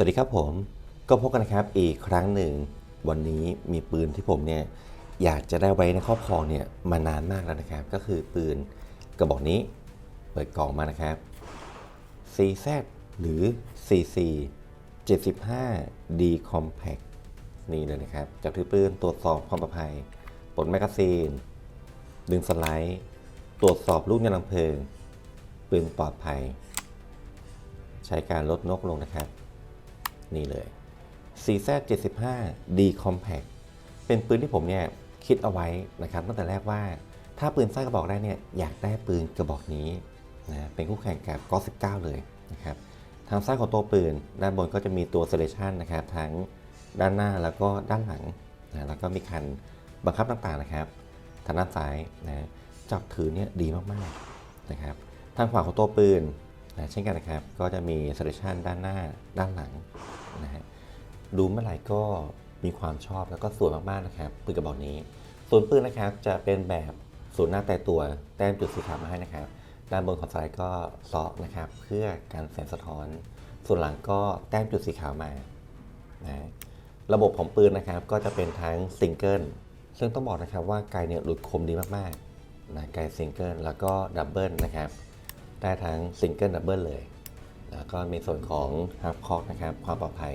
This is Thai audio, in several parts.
สวัสดีครับผมก็พบกันนะครับอีกครั้งหนึ่ง วันนี้มีปืนที่ผมเนี่ยอยากจะได้ไว้ในครอบครองเนี่ยมานานมากแล้วนะครับ ก็คือปืนกระบอกนี้เปิดกล่องมานะครับ CZ หรือ CC 75 D Compact นี่เลยนะครับจับถือปืนตรวจสอบความปลอดภัยปลดแมกกาซีน ดึงสไลด์ ตรวจสอบลูกยางลำเพลิง ปืนปลอดภัย ใช้การลดนกลงนะครับ นี่เลย CZ 75 D Compact เป็นปืนที่ผมเนี่ยคิดเอาไว้นะครับตั้งแต่แรกว่าถ้าปืนสั้นกระบอกได้เนี่ยอยากได้ปืนกระบอกนี้นะเป็นคู่แข่งกับก็19เลยนะครับทางซ้ายของตัวปืน ด้านบนก็จะมีตัว selection นะครับทั้งด้านหน้าแล้วก็ด้านหลังนะแล้วก็มีคันบังคับต่างๆนะครับทางด้านซ้ายนะจับถือเนี่ยดีมากๆนะครับทางขวาของตัวปืน นะเช่นกันนะครับ ก็จะมี selection ด้านหน้าด้านหลังนะฮะดูเมื่อไหร่ก็มีความชอบแล้วก็สวยมากๆนะครับปืนกระบอกนี้ ส่วนปืนนะครับจะเป็นแบบศูนย์หน้าแต่ตัวแต้มจุดสีขาวมาให้นะครับ ด้านบนของสไลด์ก็เซาะนะครับเพื่อการแสงสะท้อน ส่วนหลังก็แต้มจุดสีขาวมานะระบบของปืนนะครับก็จะเป็นทั้งซิงเกิลซึ่งต้องบอกนะครับว่าไกลเนี่ยหลุดคมดีมากๆนะไกลซิงเกิลแล้วก็ดับเบิลนะครับ ได้ทั้งซิงเกิลดับเบิลเลย แล้วก็มีส่วนของฮับคอกนะครับความปลอดภัย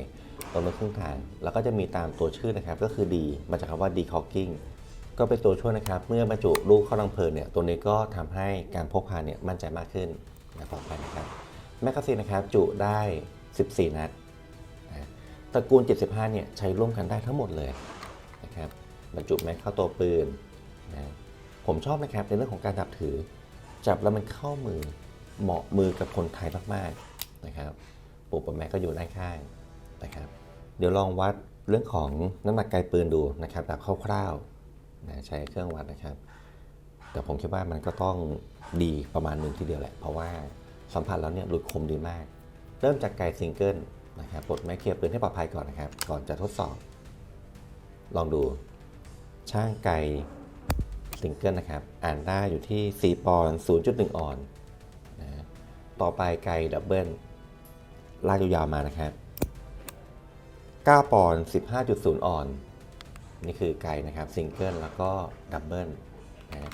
ตรงนู้นครึ่งทาง แล้วก็จะมีตามตัวชื่อนะครับก็คือดีมาจากคำว่า decocking ก็เป็นตัวช่วยนะครับ เมื่อบรรจุลูกเข้ารังเพลิงเนี่ยตัวนี้ก็ทำให้การพกพาเนี่ยมั่นใจมากขึ้นนะปลอดภัยนะครับแมกกาซีนนะครับจุได้ 14 นัดตระกูล 75 เนี่ยใช้ร่วมกันได้ทั้งหมดเลยนะครับบรรจุแม็กเข้าตัวปืนนะผมชอบนะครับในเรื่องของการจับถือ จับแล้วมันเข้ามือ เหมาะมือกับคนไทยมากๆนะครับปุ่มแม็กก็อยู่ด้านข้างนะครับ เดี๋ยวลองวัดเรื่องของน้ำหนักไกลปืนดูนะครับแบบคร่าวๆนะใช้เครื่องวัดนะครับ แต่ผมคิดว่ามันก็ต้องดีประมาณหนึ่งทีเดียวแหละ เพราะว่าสัมผัสแล้วเนี่ยหลุดคมดีมาก เริ่มจากไกลซิงเกิลนะครับปลดไม้เคลียร์ปืนให้ปลอดภัยก่อนนะครับ ก่อนจะทดสอบ ลองดูช่างไกลซิงเกิลนะครับ อ่านได้อยู่ที่4ปอนด์0.1 ออนซ์น ต่อไปไกลดับเบิลลากยาวๆมานะครับ9ปอนด์15.0 ออน นี่คือไกลนะครับซิงเกิลแล้วก็ดับเบิลนะ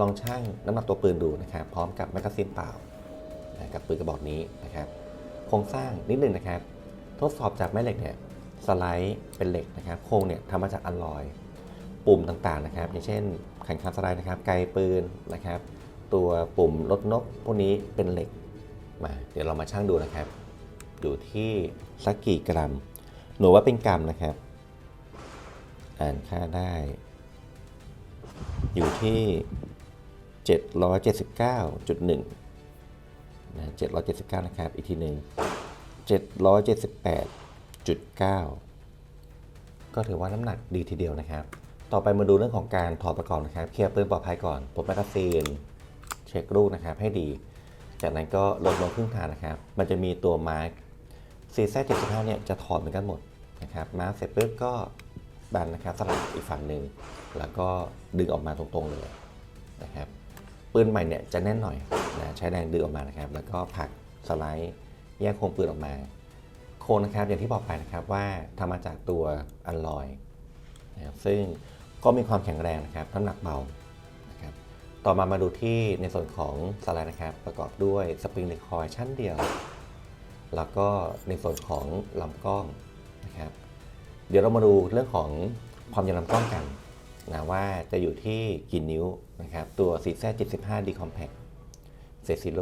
ลองชั่งน้ำหนักตัวปืนดูนะครับ พร้อมกับแมกกาซีนเปล่านะกับปืนกระบอกนี้นะครับโครงสร้างนิดหนึ่งนะครับ ทดสอบจากแม่เหล็กเนี่ยสไลด์เป็นเหล็กนะครับโครงเนี่ยทำมาจากอลลอย ปุ่มต่างๆนะครับ อย่างเช่นแขันคาสไลด์นะครับไกลปืนนะครับ ตัวปุ่มลดนกพวกนี้เป็นเหล็ก มาเดี๋ยวเรามาชั่งดูนะครับ อยู่ที่สักกี่กรัม หนูว่าเป็นกรัมนะครับ อ่านค่าได้ อยู่ที่ 779.1นะ779 นะครับ อีกทีหนึ่ง778.9 ก็ถือว่าน้ำหนักดีทีเดียวนะครับ ต่อไปมาดูเรื่องของการถอดประกอบนะครับ เคลียร์ปืนปลอดภัยก่อนปลดแมกกาซีน เช็คลูกนะครับให้ดี จากนั้นก็ลดลงครึ่งทางนะครับ มันจะมีตัวมาร์คซีแซ75 เนี่ยจะถอดเหมือนกันหมดนะครับ มาร์คเสร็จปุ๊บก็ดันนะครับสลับอีกฝั่งหนึ่งแล้วก็ดึงออกมาตรงๆเลยนะครับ ปืนใหม่เนี่ยจะแน่นหน่อยนะใช้แรงดึงออกมานะครับ แล้วก็ผักสไลด์แยกโครงปืนออกมา โครงนะครับอย่างที่บอกไปนะครับว่าทำมาจากตัวอัลลอยนะครับซึ่งก็มีความแข็งแรงนะครับน้ำหนักเบา ต่อมามาดูที่ในส่วนของสไลด์นะครับ ประกอบด้วยสปริงรีคอยล์ชั้นเดียว แล้วก็ในส่วนของลำกล้องนะครับ เดี๋ยวเรามาดูเรื่องของความยาวลำกล้องกันนะว่าจะอยู่ที่กี่นิ้วนะครับ ตัว 4Z 75 D Compact เซซิโล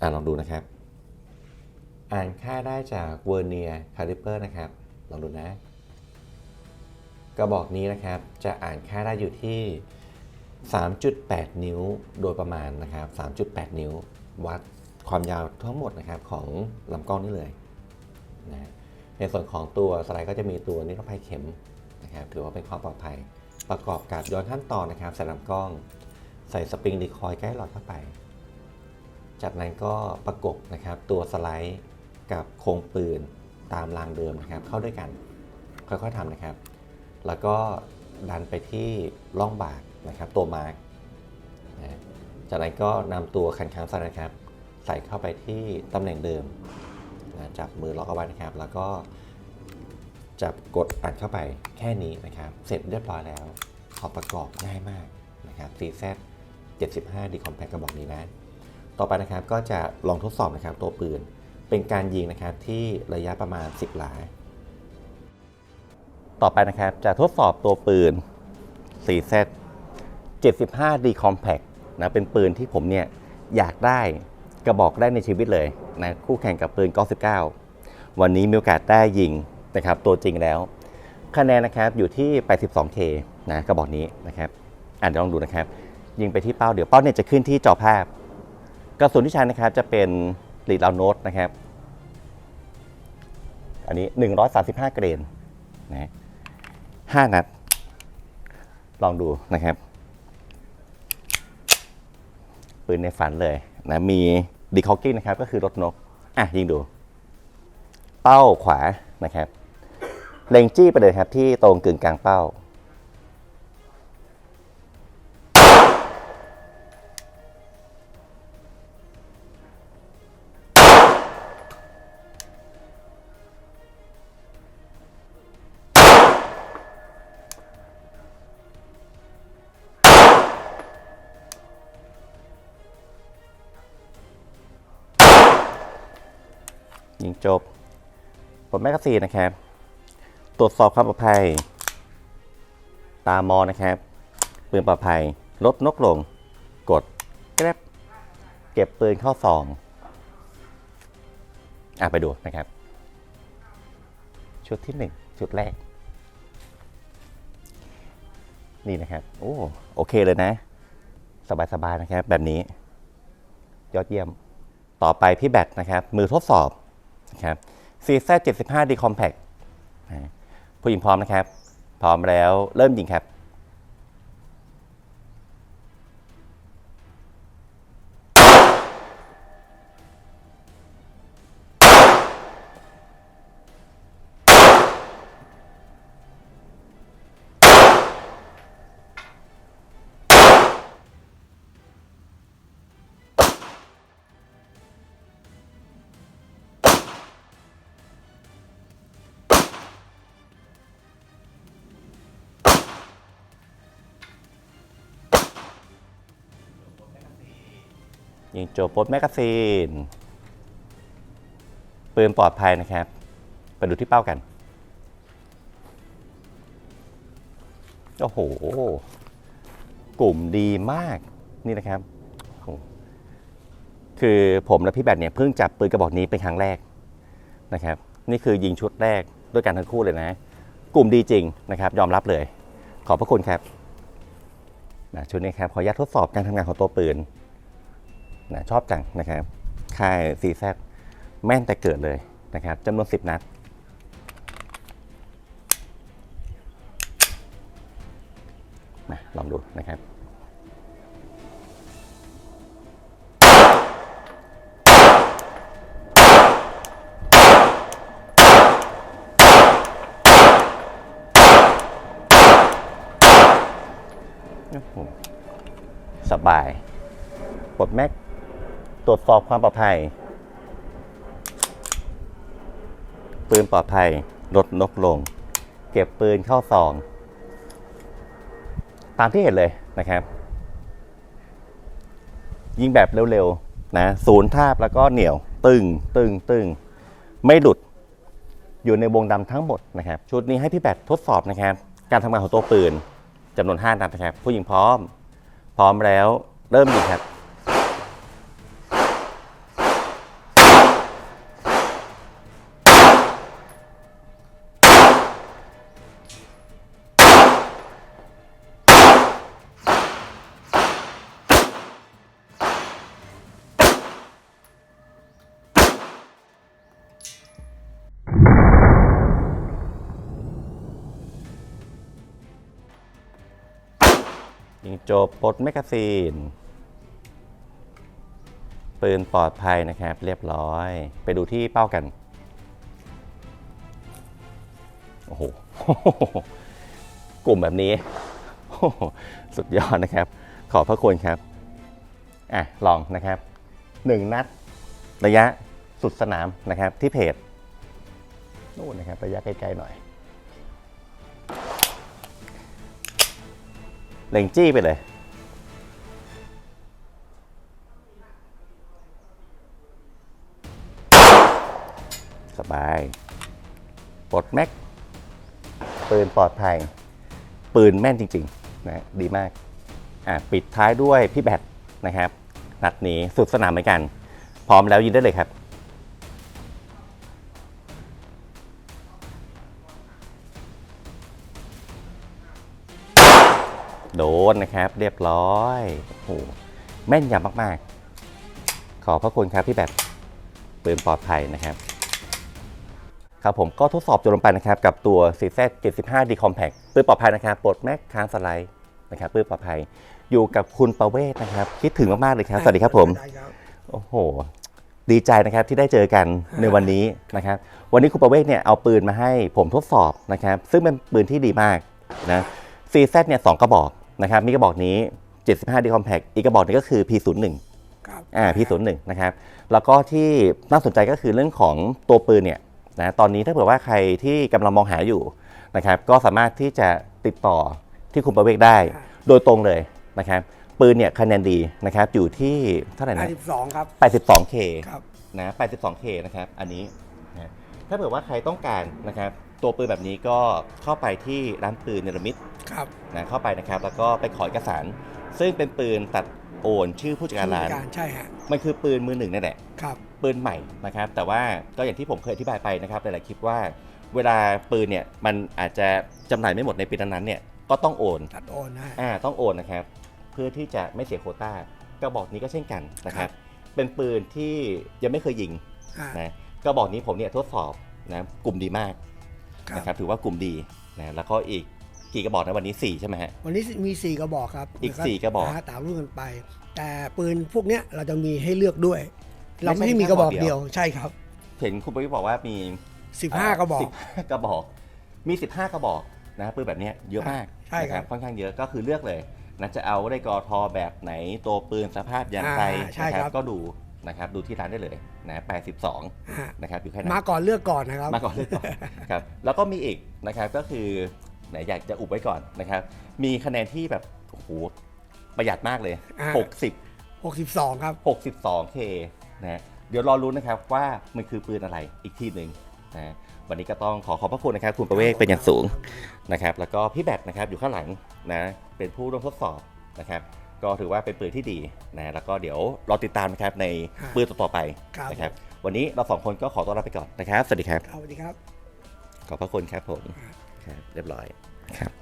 อ่าลองดูนะครับ อ่านค่าได้จากเวอร์เนียคาลิเปอร์นะครับ ลองดูนะ กระบอกนี้นะครับจะอ่านค่าได้อยู่ที่ 3.8 นิ้วโดยประมาณนะครับ 3.8 นิ้ว วัดความยาวทั้งหมดนะครับของลำกล้องนี่เลยนะในส่วนของตัวสไลด์ก็จะมีตัวนิรภัยเข็มนะครับถือว่าเป็นความปลอดภัย ประกอบกับย้อนขั้นตอนนะครับใส่ลำกล้อง ใส่สปริงดีคอยใกล้หลอดเข้าไป จากนั้นก็ประกบนะครับตัวสไลด์กับโครงปืนตามรางเดิมนะครับเข้าด้วยกันค่อยๆทำนะครับ แล้วก็ดันไปที่ร่องบาก นะครับตัวมาร์กนะจากนั้นก็นำตัวคันค้างสไลด์นะครับ ใส่เข้าไปที่ตำแหน่งเดิมนะจับมือล็อกเอาไว้นะครับ แล้วก็จับกดอัดเข้าไปแค่นี้นะครับ เสร็จเรียบร้อยแล้วขอประกอบง่ายมากนะครับ CZ 75 D Compact กระบอกนี้นะ ต่อไปนะครับก็จะลองทดสอบนะครับตัวปืนเป็นการยิงนะครับที่ระยะประมาณ 10 หลา ต่อไปนะครับจะทดสอบตัวปืน 4Z 75 D Compact นะเป็นปืนที่ผมเนี่ยอยากได้กระบอกได้ในชีวิตเลยนะคู่แข่งกับปืน99วันนี้มีโอกาสได้ยิงนะครับตัวจริงแล้ว คะแนนนะครับอยู่ที่ 82K นะกระบอกนี้นะครับอ่านลองดูนะครับ ยิงไปที่เป้าเดี๋ยวเป้าเนี่ยจะขึ้นที่จอภาพ กระสุนที่ใช้นะครับจะเป็นลีดลาวโนตนะครับ อันนี้ 135 เกรนนะ5นัด ลองดูนะครับ ปืนในฝันเลยนะมีดีคอกกิ้งนะครับก็คือรถนกอะยิงดู เป้าขวานะครับเล็งจี้ไปเลยครับที่ตรงกึ่งกลางเป้า จบปลดแมกกาซีนนะครับ ตรวจสอบความปลอดภัย ตามอนะครับปืนปลอดภัย ลดนกลง กดแกร็บเก็บปืนเข้าซองอะไปดูนะครับ ชุดที่หนึ่งชุดแรก นี่นะครับ โอ้โอเคเลยนะ สบายๆนะครับ แบบนี้ ยอดเยี่ยมต่อไปพี่แบตนะครับ มือทดสอบ นะครับ CZ 75 D Compact ผู้หญิงพร้อมนะครับ พร้อมแล้วเริ่มยิงครับ ยิงโจปลดแมกกาซีน ปืนปลอดภัยนะครับ ไปดูที่เป้ากัน โอ้โห กลุ่มดีมากนี่นะครับคือผมและพี่แบทเนี่ยเพิ่งจับปืนกระบอกนี้เป็นครั้งแรกนะครับ นี่คือยิงชุดแรกด้วยกันทั้งคู่เลยนะ กลุ่มดีจริงนะครับ ยอมรับเลย ขอบพระคุณครับนะชุดนี้ครับขออนุญาตทดสอบการทำงานของตัวปืน นะชอบจังนะครับค่าย CZ แซแม่นแต่เกิดเลยนะครับจำนวน 10 นัด นะลองดูนะครับ สบาย กดแม็ก รวจสอบความปลอดภัย ปืนปลอดภัยลดนกลง เก็บปืนเข้าซอง ตามที่เห็นเลยนะครับ ยิงแบบเร็วๆนะศูนย์ทาบแล้วก็เหนียว ตึงตึงตึงไม่หลุดอยู่ในวงดำทั้งหมดนะครับ ชุดนี้ให้พี่แบททดสอบนะครับ การทำงานของตัวปืนจำนวน 5 นัดนะครับ ผู้หญิงพร้อม พร้อมแล้วเริ่มยิงครับ จบปลดแมกกาซีน ปืนปลอดภัยนะครับ เรียบร้อย ไปดูที่เป้ากัน โอ้โห กลุ่มแบบนี้ สุดยอดนะครับ ขอบพระคุณครับ อะ ลองนะครับ1นัด ระยะสุดสนามนะครับที่เพจนู่นนะครับ ระยะไกลๆหน่อย เล็งจี้ไปเลย สบายปลดแม็ก ปืนปลอดภัย ปืนแม่นจริงๆนะดีมากอะปิดท้ายด้วยพี่แบทนะครับ นัดนี้สุดสนามเหมือนกัน พร้อมแล้วยินได้เลยครับ นนะครับ เรียบร้อยโอ้โหแม่นยำมากๆ ขอบพระคุณครับพี่แบทปืนปลอดภัยนะครับ ครับผมก็ทดสอบจนลงไปนะครับ กับตัว CZ 75 D Compact ปืนปลอดภัยนะครับปลดแม็กค้างสไลด์นะครับปืนปลอดภัยอยู่กับคุณประเวศนะครับ คิดถึงมากๆเลยครับ สวัสดีครับผมได้ครับโอ้โห ดีใจนะครับที่ได้เจอกันในวันนี้นะครับ วันนี้คุณประเวศเนี่ยเอาปืนมาให้ผมทดสอบนะครับ ซึ่งเป็นปืนที่ดีมากนะ CZ เนี่ยสองกระบอก นะครับมีกระบอกนี้ 75 D Compact อีกกระบอกหนึงก็คือ P01 ครับอ่า P01 นะครับแล้วก็ที่น่าสนใจก็คือเรื่องของตัวปืนเนี่ยนะตอนนี้ถ้าเผื่อว่าใครที่กำลังมองหาอยู่นะครับก็สามารถที่จะติดต่อที่คุณประเวกได้ โดยตรงเลยนะครับปืนเนี่ยคะแนนดีนะครับอยู่ที่เท่าไหร่นะ82ครับ 82K ครับนะ 82K นะครับ อันนี้นะถ้าเผื่อว่าใครต้องการนะครับ ตัวปืนแบบนี้ก็เข้าไปที่ร้านปืนเนรมิตครับนะเข้าไปนะครับ แล้วก็ไปขอเอกสาร ซึ่งเป็นปืนตัดโอนชื่อผู้จัดการร้านการใช่ฮะมันคือปืนมือหนึ่งนั่นแหละครับปืนใหม่นะครับ แต่ว่าก็อย่างที่ผมเคยอธิบายไปนะครับหลายๆคลิปว่า เวลาปืนเนี่ยมันอาจจะจำหน่ายไม่หมดในปีนั้นๆเนี่ยก็ต้องโอนตัดโอนนะฮะอ่าต้องโอนนะครับ เพื่อที่จะไม่เสียโควต้ากระบอกนี้ก็เช่นกันนะคครัรับบเป็นปืนที่ยังไม่เคยยิงอ่านะกระบอกนี้ผมเนี่ยทดสอบนะกลุ่มดีมาก ครับ นะครับถือว่ากลุ่มดีนะแล้วก็อีกกี่กระบอกนะวันนี้ 4 ใช่ไหมฮะ วันนี้มี 4 กระบอกครับอีกแล้วสี่กระบอก นฮตามรุ่นกันไป แต่ปืนพวกเนี้ยเราจะมีให้เลือกด้วย เราไม่ไม่ใช่ได้มีกระบอกกระบอกเดีเดียยววใช่ครับ เห็นคุณประวิตรบอกว่ามี15 กระบอก 15 กระบอกมี 15 กระบอกนะปืนแบบเนี้ยเยอะมากใช่ครับ นะค่อนข้างเยอะก็คือเลือกเลยนะจะเอาได้กอทอแบบไหนตัวปืนสภาพยางไรอ่าใช่นะครับ ก็ดูนะครับดูที่ร้านได้เลย นะ82ฮะนะครับอยู่แค่นั้นมาก่อนเลือกก่อนนะครับมาก่อนเลือกก่อนครับแล้วก็มีอีกนะครับก็คือไหนอยากจะอุบไว้ก่อนนะครับ มีคะแนนที่แบบโอ้โหประหยัดมากเลยอ่า60 62 ครับ 62K นะเดี๋ยวรอรู้นนะครับว่ามันคือปืนอะไรอีกทีหนึ่งนะวันนี้ก็ต้องขอขอบพระคุณนะครับ คุณประเวกเป็นอย่างสูงนะครับ แล้วก็พี่แบทนะครับอยู่ข้างหลังนะเป็นผู้ร่วมทดสอบนะครับ ก็ถือว่าเป็นปืนที่ดีนะแล้วก็เดี๋ยวรอติดตามนะครับในครับปืนต่อๆไปครับนะครับวันนี้เราสองคนก็ขอต้อนรับไปก่อนนะครับ สวัสดีครับเอาสวัสดีครับ ขอบพระคุณครับผมครับเรียบร้อยครับ